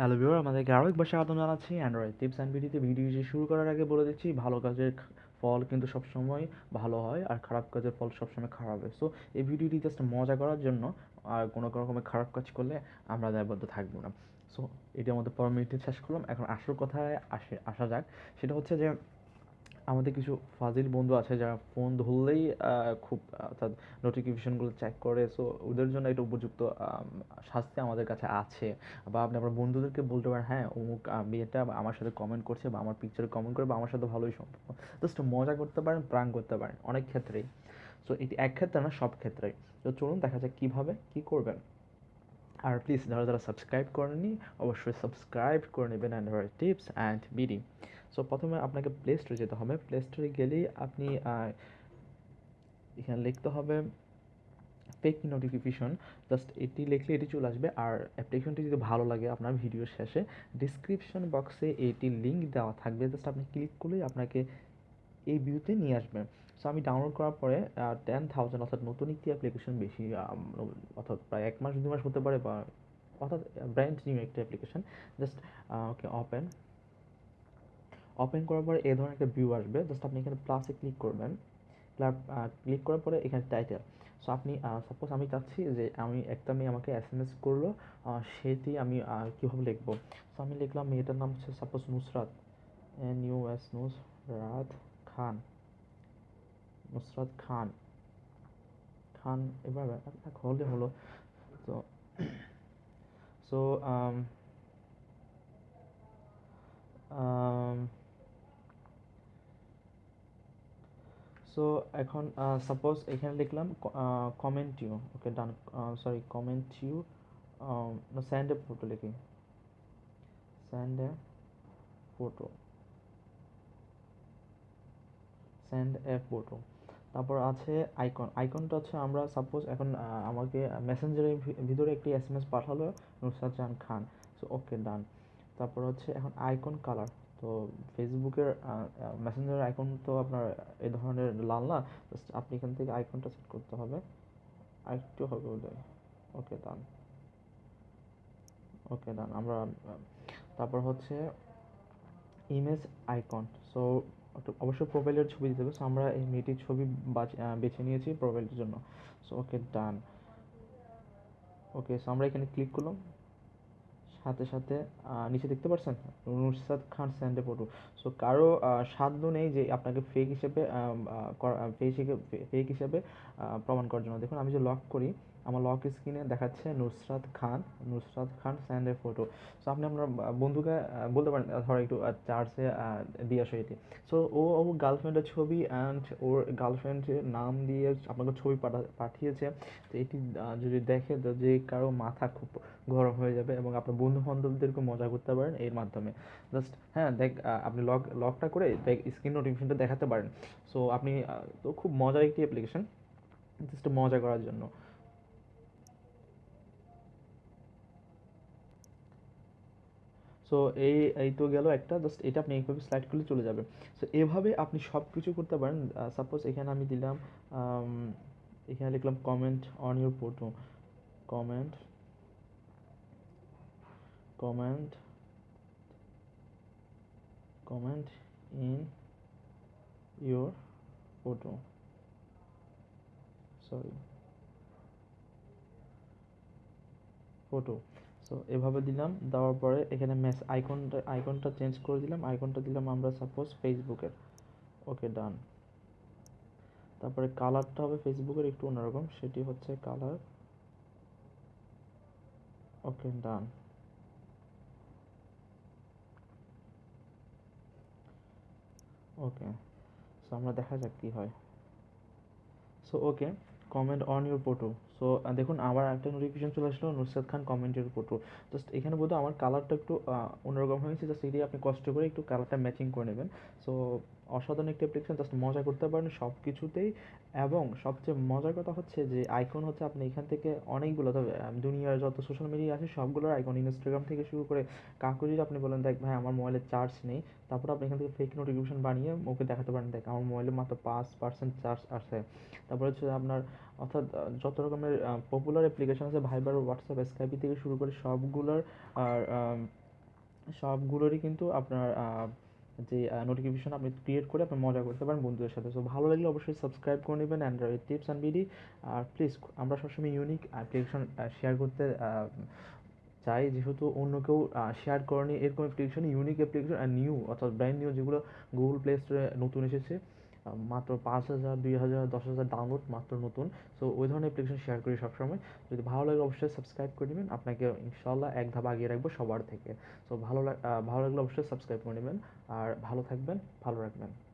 Hello viewer আমাদেরকে আরও একবার স্বাগত জানাচ্ছি। অ্যান্ড্রয়েড টিপস অ্যান্ড ভিডিওতে ভিডিওটি শুরু করার আগে বলে দিচ্ছি, ভালো কাজের ফল কিন্তু সবসময় ভালো হয় আর খারাপ কাজের ফল সবসময় খারাপ হয়। সো এই ভিডিওটি জাস্ট মজা করার জন্য আর কোনো রকমের খারাপ কাজ করলে আমরা দায়বদ্ধ থাকব না। সো এটি আমাদের পর মিনিটে শেষ করলাম। এখন আসল কথায় আসে আসা যাক। সেটা হচ্ছে যে আমাদের কিছু ফাজিল বন্ধু আছে যারা ফোন ধরলেই খুব অর্থাৎ নোটিফিকেশনগুলো চেক করে। সো ওদের জন্য এটা উপযুক্ত শাস্তি আমাদের কাছে আছে। বা আপনি আপনার বন্ধুদেরকে বলতে পারেন হ্যাঁ অমুক মেয়েটা আমার সাথে কমেন্ট করছে বা আমার পিকচারে কমেন্ট করে বা আমার সাথে ভালোই সম্পর্ক। জাস্ট মজা করতে পারেন, প্রাণ করতে পারেন, অনেক ক্ষেত্রেই। সো এটি এক ক্ষেত্রে না, সব ক্ষেত্রেই। তো চলুন, দেখা যাক কীভাবে, কী করবেন। আর প্লিজ যারা যারা সাবস্ক্রাইব করেননি, অবশ্যই সাবস্ক্রাইব করে নেবেন Android tips and BD. So প্রথমে আপনাকে প্লে স্টোরে যেতে হবে। প্লে স্টোরে গেলেই আপনি এখানে লিখতে হবে ফেক নোটিফিকেশন জাস্ট এটি লিখলে এটি চলে আসবে। আর অ্যাপ্লিকেশনটি যদি ভালো লাগে আপনার ভিডিও শেষে ডিসক্রিপশন বক্সে এটি লিঙ্ক দেওয়া থাকবে। জাস্ট আপনি ক্লিক করলেই আপনাকে এই ভিউতে নিয়ে আসবে। সো আমি ডাউনলোড করার পরে টেন থাউজেন্ড অর্থাৎ নতুন একটি অ্যাপ্লিকেশন বেশি অর্থাৎ প্রায় এক মাস দু মাস হতে পারে বা অর্থাৎ ব্র্যান্ড নিউ একটা application just okay open open করার পরে এই ধরনের একটা ভিউ আসবে। জাস্ট আপনি এখানে প্লাসে ক্লিক করবেন। ক্লিক করার পরে এখানে টাইটেল সো আপনি সাপোজ আমি চাচ্ছি যে আমি একটা মেয়ে আমাকে এস এম এস করল সেটি আমি কীভাবে লিখব? সো আমি লিখলাম, মেয়েটার নাম হচ্ছে suppose Nusrat N U S Nusrat. Khan. Nusrat Khan. Khan এবার এক হলে হলো। তো সো সো এখন সাপোজ এখানে লিখলাম comment you okay done sorry comment you send a photo লিখি। Send a photo send a photo তারপর আছে আইকন আইকনটা হচ্ছে আমরা সাপোজ এখন আমাকে মেসেঞ্জারের ভিতরে একটি এস এম এস পাঠালো নুসরাত জাহান খান। সো ওকে ডান তারপর হচ্ছে এখন আইকন কালার তো ফেসবুকের মেসেঞ্জারের আইকন তো আপনার এই ধরনের লাল না। আপনি এখান থেকে আইকনটা সেট করতে হবে। আরেকটু হবে বোধহয়। ওকে ডান ওকে ডান আমরা তারপর হচ্ছে ইমেজ আইকন সো অবশ্যই প্রোফাইলের ছবি দিতে হবে। সো আমরা এই মেয়েটির ছবি বাছ- নিয়েছি প্রোফাইলের জন্য। সো ওকে ডান ওকে সো আমরা এখানে ক্লিক করলাম। সাথে সাথে নিচে দেখতে পাচ্ছেন Nusrat Khan send a photo so কারও সাধ্য নেই যে আপনাকে ফেক হিসেবে ফেক হিসেবে প্রমাণ করার জন্য। দেখুন, আমি যে লক করি আমার লক স্ক্রিনে দেখাচ্ছে নুসরাত খান নুসরাত খান স্যান্ডের ফটো সো আপনি আপনার বন্ধুকে বলতে পারেন ধরো একটু চার্জে দিয়ে আসো এটি। সো ও ও গার্লফ্রেন্ডের ছবি অ্যান্ড ওর গার্লফ্রেন্ডের নাম দিয়ে আপনাকে ছবি পাঠা, পাঠিয়েছে। তো এটি যদি দেখে যে কারও মাথা খুব গরম হয়ে যাবে এবং আপনার বন্ধু বান্ধবদেরকে মজা করতে পারেন এর মাধ্যমে। জাস্ট হ্যাঁ দেখ আপনি লক লকটা করে দেখ স্ক্রিন নোটিফিকেশনটা দেখাতে পারেন। সো আপনি তো খুব মজার একটি অ্যাপ্লিকেশন জাস্ট মজা করার জন্য। সো এই এই তো গেল একটা জাস্ট এটা আপনি এইভাবে স্লাইড করলে চলে যাবে। সো এভাবে আপনি সব কিছু করতে পারেন। সাপোজ এখানে আমি দিলাম এখানে লিখলাম comment on your photo comment comment comment in your photo sorry photo so এভাবে দিলাম, দেওয়ার পরে এখানে মেস আইকনটা আইকনটা চেঞ্জ করে দিলাম আইকনটা দিলাম আমরা সাপোজ ফেসবুকের ওকে ডান তারপরে কালারটা হবে ফেসবুকের একটু অন্যরকম, সেটি হচ্ছে কালার ওকে ডান ওকে সো আমরা দেখা যাক কি হয়। So okay comment on your photo so দেখুন আবার একটা নোটিফিকেশন চলে আসলো, নুসরাত খান কমেন্টের পোটো জাস্ট এখানে বোধহয় আমার কালারটা একটু অন্যরকম হয়েছে জাস্ট এটি আপনি কষ্ট করে একটু কালারটা ম্যাচিং করে নেবেন। সো অসাধারণ একটি অ্যাপ্লিকেশন জাস্ট মজা করতে পারেন সব কিছুতেই এবং সবচেয়ে মজার কথা হচ্ছে যে আইকন হচ্ছে আপনি এখান থেকে অনেকগুলো তবে দুনিয়ার যত সোশ্যাল মিডিয়া আছে, সবগুলোর আইকন ইনস্টাগ্রাম থেকে শুরু করে কাউকে যদি আপনি বলেন, দেখ ভাই, আমার মোবাইলে চার্জ নেই। তারপর আপনি এখান থেকে ফেক নোটিফিকেশন বানিয়ে ওকে দেখাতে পারেন, দেখ, আমার মোবাইলে মাত্র পাঁচ পার্সেন্ট চার্জ আছে। তারপর হচ্ছে আপনার, অর্থাৎ যত রকমের পপুলার অ্যাপ্লিকেশন আছে ভাইবার হোয়াটসঅ্যাপ স্কাইপি থেকে শুরু করে সবগুলোর, আর সবগুলোরই কিন্তু আপনার যে নোটিফিকেশন আপনি ক্রিয়েট করে আপনি মজা করতে পারেন বন্ধুদের সাথে। সো ভালো লাগলে অবশ্যই সাবস্ক্রাইব করে নেবেন অ্যান্ড্রয়েড টিপস অ্যান্ড বিডি আর প্লিজ আমরা সবসময় ইউনিক অ্যাপ্লিকেশন শেয়ার করতে চাই। যেহেতু অন্য কেউ শেয়ার করেনি, এরকম অ্যাপ্লিকেশন ইউনিক অ্যাপ্লিকেশন আর নিউ অর্থাৎ ব্র্যান্ড নিউ যেগুলো গুগল প্লে স্টোরে নতুন এসেছে। মাত্র পাঁচ হাজার, দুই হাজার, দশ হাজার ডাউনলোড মাত্র নতুন। সো ওই ধরনের অ্যাপ্লিকেশন শেয়ার করি সবসময়। যদি ভালো লাগে অবশ্যই সাবস্ক্রাইব করে নেবেন। আপনাকে ইনশাল্লাহ এক ধাপ আগিয়ে রাখব সবার থেকে। সো ভালো ভালো লাগলে অবশ্যই সাবস্ক্রাইব করে নেবেন। আর ভালো থাকবেন, ভালো রাখবেন।